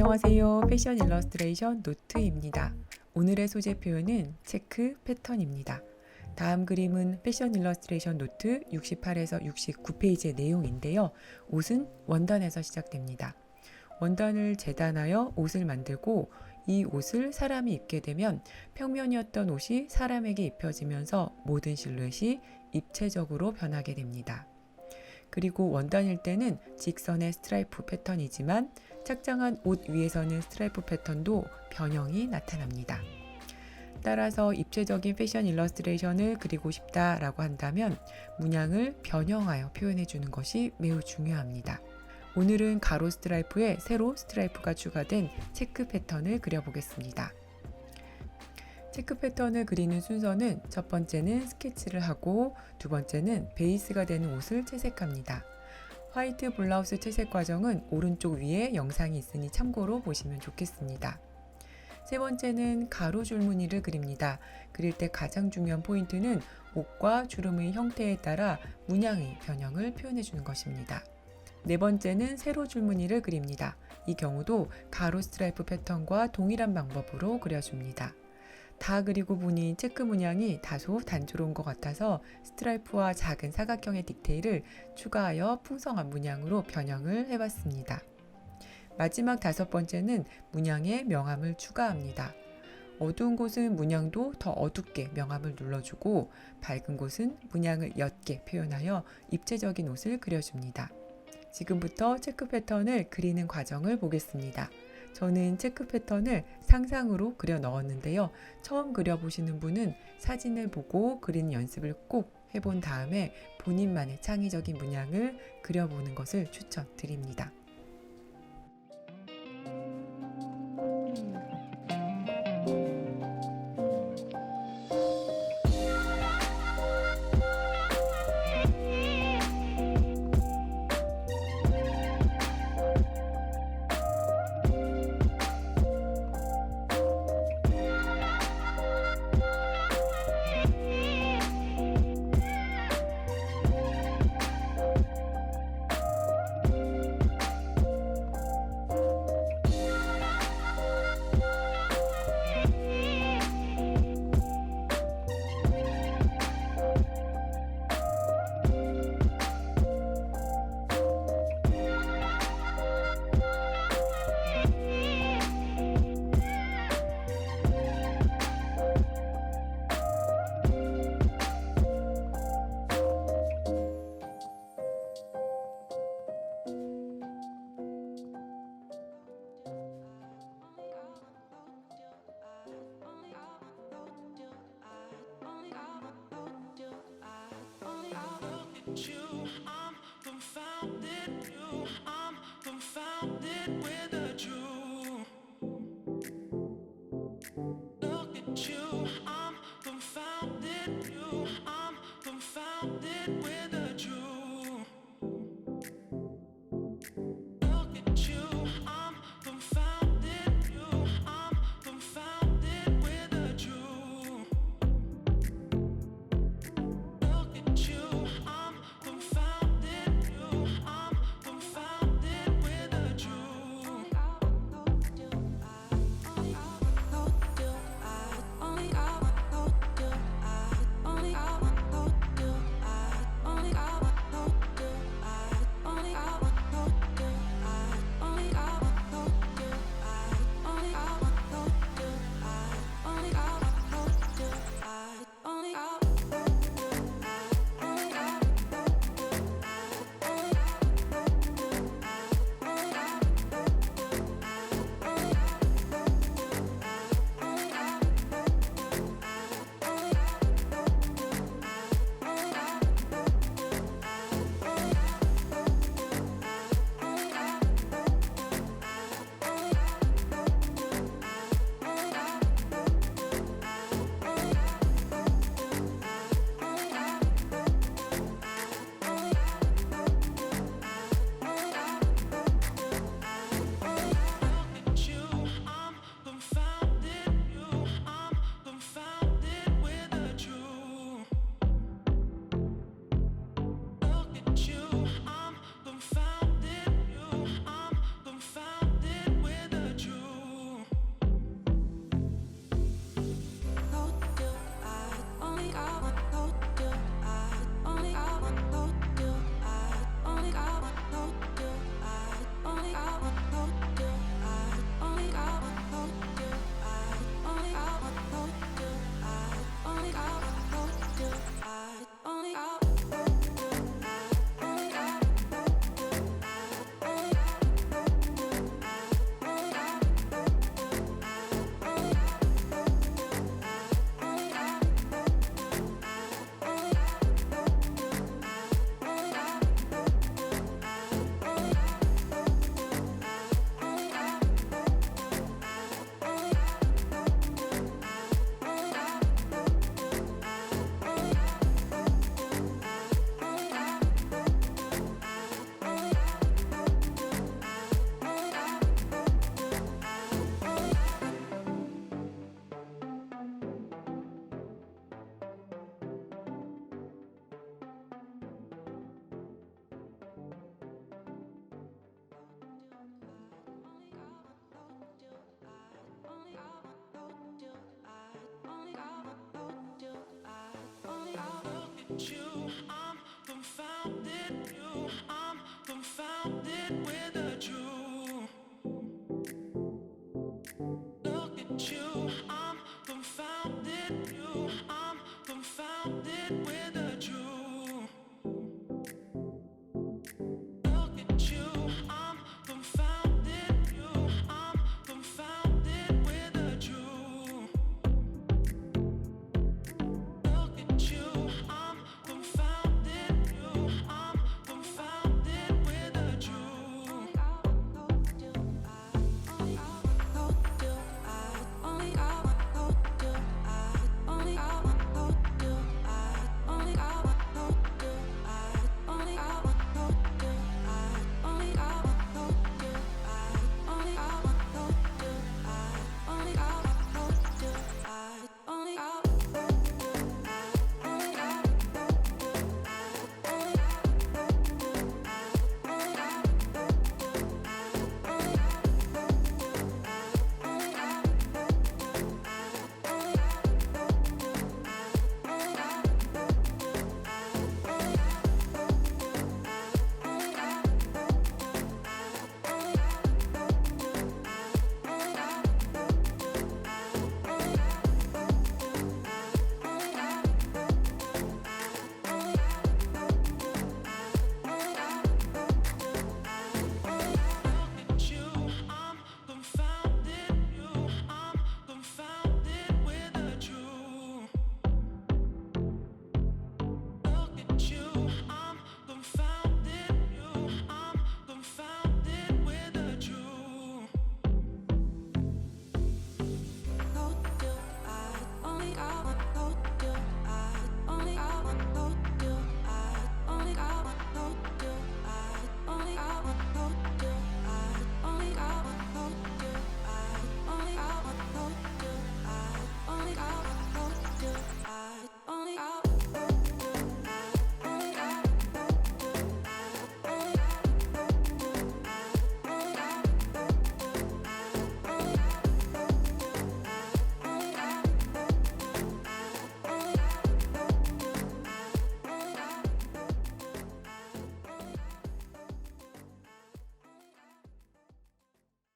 안녕하세요. 패션 일러스트레이션 노트입니다. 오늘의 소재 표현은 체크 패턴입니다. 다음 그림은 패션 일러스트레이션 노트 68에서 69페이지의 내용인데요. 옷은 원단에서 시작됩니다. 원단을 재단하여 옷을 만들고 이 옷을 사람이 입게 되면 평면이었던 옷이 사람에게 입혀지면서 모든 실루엣이 입체적으로 변하게 됩니다. 그리고 원단일 때는 직선의 스트라이프 패턴이지만 착장한 옷 위에서는 스트라이프 패턴도 변형이 나타납니다. 따라서 입체적인 패션 일러스트레이션을 그리고 싶다라고 한다면 문양을 변형하여 표현해 주는 것이 매우 중요합니다. 오늘은 가로 스트라이프에 세로 스트라이프가 추가된 체크 패턴을 그려보겠습니다. 체크 패턴을 그리는 순서는 첫 번째는 스케치를 하고 두 번째는 베이스가 되는 옷을 채색합니다. 화이트 블라우스 채색 과정은 오른쪽 위에 영상이 있으니 참고로 보시면 좋겠습니다. 세 번째는 가로 줄무늬를 그립니다. 그릴 때 가장 중요한 포인트는 옷과 주름의 형태에 따라 문양의 변형을 표현해 주는 것입니다. 네 번째는 세로 줄무늬를 그립니다. 이 경우도 가로 스트라이프 패턴과 동일한 방법으로 그려줍니다. 다 그리고 보니 체크 문양이 다소 단조로운 것 같아서 스트라이프와 작은 사각형의 디테일을 추가하여 풍성한 문양으로 변형을 해봤습니다. 마지막 다섯 번째는 문양에 명암을 추가합니다. 어두운 곳은 문양도 더 어둡게 명암을 눌러주고 밝은 곳은 문양을 옅게 표현하여 입체적인 옷을 그려줍니다. 지금부터 체크 패턴을 그리는 과정을 보겠습니다. 저는 체크 패턴을 상상으로 그려 넣었는데요. 처음 그려보시는 분은 사진을 보고 그리는 연습을 꼭 해본 다음에 본인만의 창의적인 문양을 그려보는 것을 추천드립니다.